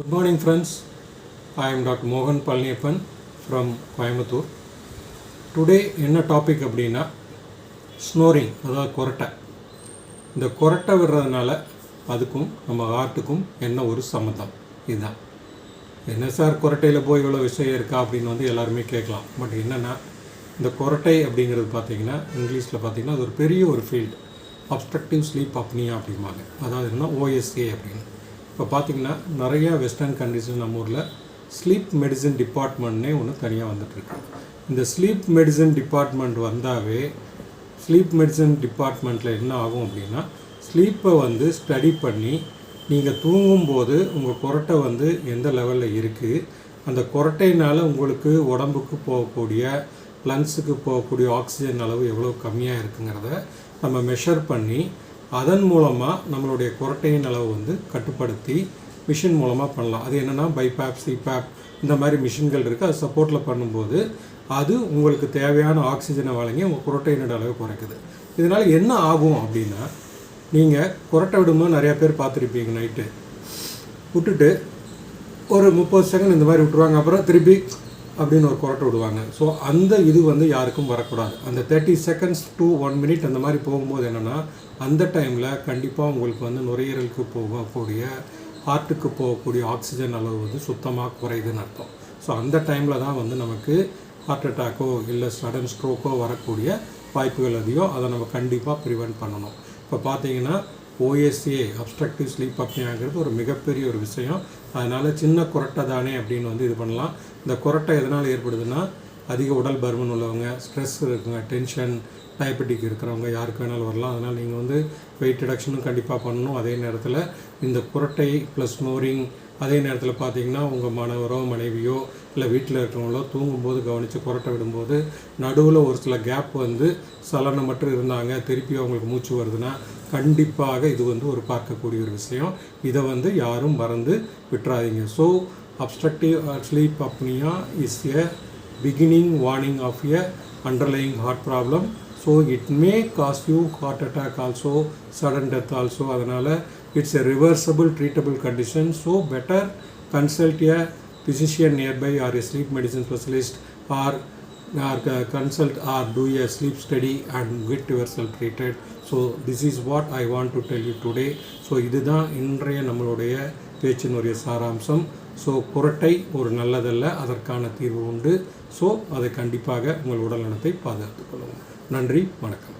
Good morning, friends. I am Dr. Mohan Palniappan from Coimbatore today என்ன topic அப்படின்னா snoring அதாவது கொரட்டை. இந்த கொரட்டை விடுறதுனால அதுக்கும் நம்ம ஹார்ட்டுக்கும் என்ன ஒரு சம்மந்தம்? இதுதான். என்ன சார் கொரட்டையில் போய் இவ்வளோ விஷயம் இருக்கா அப்படின்னு வந்து எல்லாருமே கேட்கலாம். பட் என்னென்னா இந்த கொரட்டை அப்படிங்கிறது பார்த்தீங்கன்னா இங்கிலீஷில் பார்த்தீங்கன்னா அது ஒரு பெரிய ஒரு ஃபீல்டு அப்ஸ்ட்ரக்டிவ் ஸ்லீப் அப்னியா அப்படிம்பாங்க. அதாவது என்ன ஓஎஸ்ஏ அப்படின்னு. இப்போ பார்த்திங்கன்னா நிறையா வெஸ்டர்ன் கண்ட்ரிஸில் நம்ம ஊரில் ஸ்லீப் மெடிசன் டிபார்ட்மெண்ட்னே ஒன்று தனியாக வந்துட்டுருக்கு. இந்த ஸ்லீப் மெடிசன் டிபார்ட்மெண்ட் வந்தாவே ஸ்லீப் மெடிசன் டிபார்ட்மெண்ட்டில் என்ன ஆகும் அப்படின்னா ஸ்லீப்பை வந்து ஸ்டடி பண்ணி நீங்கள் தூங்கும்போது உங்கள் குரட்டை வந்து எந்த லெவலில் இருக்குது அந்த குரட்டையினால் உங்களுக்கு உடம்புக்கு போகக்கூடிய லங்ஸுக்கு போகக்கூடிய ஆக்சிஜன் அளவு எவ்வளோ கம்மியாக இருக்குங்கிறத நம்ம மெஷர் பண்ணி அதன் மூலமாக நம்மளுடைய குரட்டையின் அளவு வந்து கட்டுப்படுத்தி மிஷின் மூலமாக பண்ணலாம். அது என்னென்னா பைபேப் சிபேப் இந்த மாதிரி மிஷின்கள் இருக்குது அது சப்போர்ட்டில் பண்ணும்போது அது உங்களுக்கு தேவையான ஆக்சிஜனை வழங்கி உங்கள் குரட்டையினோட அளவு குறைக்குது. இதனால் என்ன ஆகும் அப்படின்னா நீங்கள் குரட்டை விடும்போது நிறையா பேர் பார்த்துருப்பீங்க நைட்டு விட்டுட்டு ஒரு முப்பது செகண்ட் இந்த மாதிரி விட்டுருவாங்க. அப்புறம் திருப்பி அப்படின்னு ஒரு குரட்டை விடுவாங்க. ஸோ அந்த இது வந்து யாருக்கும் வரக்கூடாது. அந்த thirty seconds to one minute அந்த மாதிரி போகும்போது என்னென்னா அந்த டைமில் கண்டிப்பாக உங்களுக்கு வந்து நுரையீரலுக்கு போகக்கூடிய ஹார்ட்டுக்கு போகக்கூடிய ஆக்சிஜன் அளவு வந்து சுத்தமாக குறையுதுன்னு அர்த்தம். ஸோ அந்த டைமில் தான் வந்து நமக்கு ஹார்ட் அட்டாக்கோ இல்லை சடன் ஸ்ட்ரோக்கோ வரக்கூடிய வாய்ப்புகள் அதிகம். அதை நம்ம கண்டிப்பாக ப்ரிவெண்ட் பண்ணணும். இப்போ பார்த்தீங்கன்னா ஓஎஸ்ஏ அப்ஸ்ட்ரக்டிவ் ஸ்லீப் அப்னியாங்கிறது ஒரு மிகப்பெரிய ஒரு விஷயம். அதனால் சின்ன குரட்டை தானே அப்படின்னு வந்து இது பண்ணலாம். இந்த குரட்டை எதனால் ஏற்படுதுன்னா அதிக உடல் பருமன் உள்ளவங்க ஸ்ட்ரெஸ் இருக்குங்க டென்ஷன் டயபெட்டிக் இருக்கிறவங்க யாருக்கு வேணாலும் வரலாம். அதனால் நீங்கள் வந்து வெயிட் ரிடக்ஷனும் கண்டிப்பாக பண்ணணும். அதே நேரத்தில் இந்த குரட்டை ப்ளஸ் ஸ்னோரிங் அதே நேரத்தில் பார்த்தீங்கன்னா உங்கள் மனவரோ மனைவியோ இல்லை வீட்டில் இருக்கிறவங்களோ தூங்கும்போது கவனித்து புரட்ட விடும்போது நடுவில் ஒரு சில கேப் வந்து சலனம் மட்டும் இருந்தாங்க திருப்பி அவங்களுக்கு மூச்சு வருதுன்னா கண்டிப்பாக இது வந்து ஒரு பார்க்கக்கூடிய ஒரு விஷயம். இதை வந்து யாரும் மறந்து விட்டுறாதீங்க. So obstructive sleep apnoea is a beginning warning of a underlying heart problem so it may cause you heart attack also sudden death also அதனால் It's a reversible treatable condition, so better consult a physician nearby or a sleep medicine specialist or or uh, consult or do a sleep study and get yourself treated so this is what i want to tell you today so இதுதான் இன்றைய நம்மளுடைய பேச்சினுடைய சாராம்சம் so புரட்டை ஒரு நல்லதல்ல அதற்கான தீர்வு உண்டு so அதை கண்டிப்பாக உங்கள் உடல் நலத்தை பாதுகாத்துக் கொள்ளவும் நன்றி வணக்கம்